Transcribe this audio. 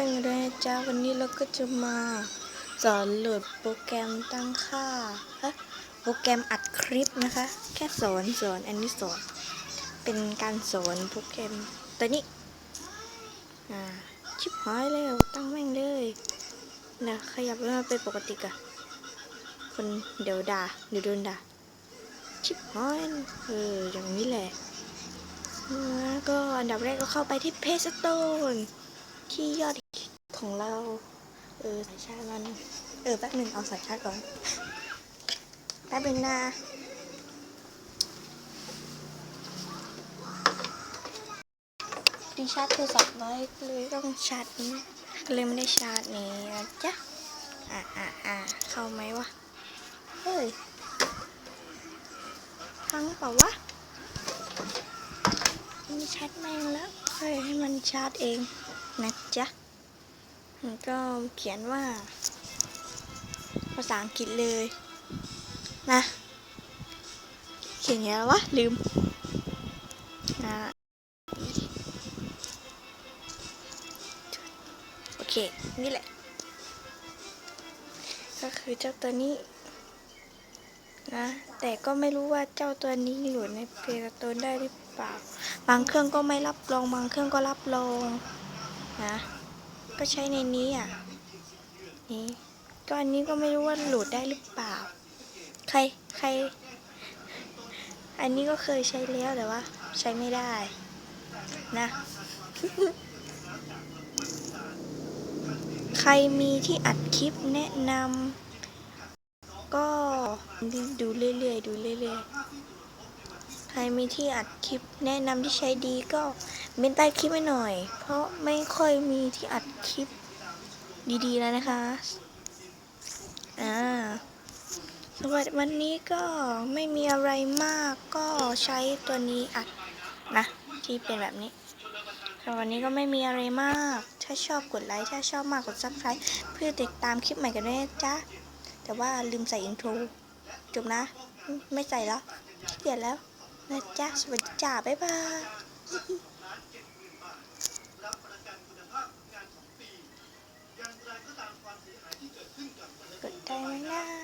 ท่านด้วยนะจ๊ะวันนี้เราก็จะมาสอนโหลดโปรแกรมตั้งค่าฮะโปรแกรมอัดคลิปนะคะ แค่สอนสอนอันนี้สอนเป็นการสอนโปรแกรมตัวนี้อ่าชิบหายแล้วตั้งแม่งเลยนะขยับให้มันเป็นปกติกะคนเดี๋ยวด่าเดี๋ยวโดนด่าชิบหายเอออย่างนี้แหละแล้วก็อันดับแรกก็เข้าไปที่เพจสโตน ที่ยอดของเรา เออสายชาร์จมัน เออแป๊บหนึ่งเอาสายชาร์จก่อน แป๊บหนึ่งนะดีชาร์จโทรศัพท์ไว้เลยต้องชาร์จนี้ก็เลยไม่ได้ชาร์จนี้นะจ๊ะ อะอะอะเข้าไหมวะ เฮ้ยฟังเปล่าวะมันชาร์จแม่งแล้วค่อยให้มันชาร์จเอง นะจ๊ะมันก็เขียนว่า ภาษาอังกฤษเลยนะ เขียนยังไงวะ ลืมนะโอเค นี่แหละ ก็คือเจ้าตัวนี้นะแต่ก็ไม่รู้ว่าเจ้าตัวนี้โหลดในเพลย์สโตนได้หรือเปล่า บางเครื่องก็ไม่รับรอง บางเครื่องก็รับรอง นะ ก็ใช้ในนี้อะ นี่ก็อันนี้ก็ไม่รู้ว่าโหลดได้หรือเปล่า ใครใคร อันนี้ก็เคยใช้แล้วแต่ว่า ใช้ไม่ได้นะ ใครมีที่อัดคลิปแนะนำก็ดูเรื่อยๆดูเรื่อยๆ ใครมีที่อัดคลิปแนะนำที่ใช้ดีก็เมนใต้คลิปไว้หน่อย เพราะไม่ค่อยมีที่อัดคลิปดีๆแล้วนะคะ อ่าสำหรับวันนี้ก็ไม่มีอะไรมากก็ใช้ตัวนี้อัดนะ ที่เป็นแบบนี้สำหรับวันนี้ก็ไม่มีอะไรมาก ถ้าชอบกดไลค์ ถ้าชอบมากกดซับสไครต์เพื่อติดตามคลิปใหม่กันด้วยนะจ๊ะแต่ว่าลืมใส่อินโทรจบนะ ไม่ใส่แล้วเกียจแล้ว นะจ๊ะ สวัสดีจ้า บ๊ายบายกดได้นะ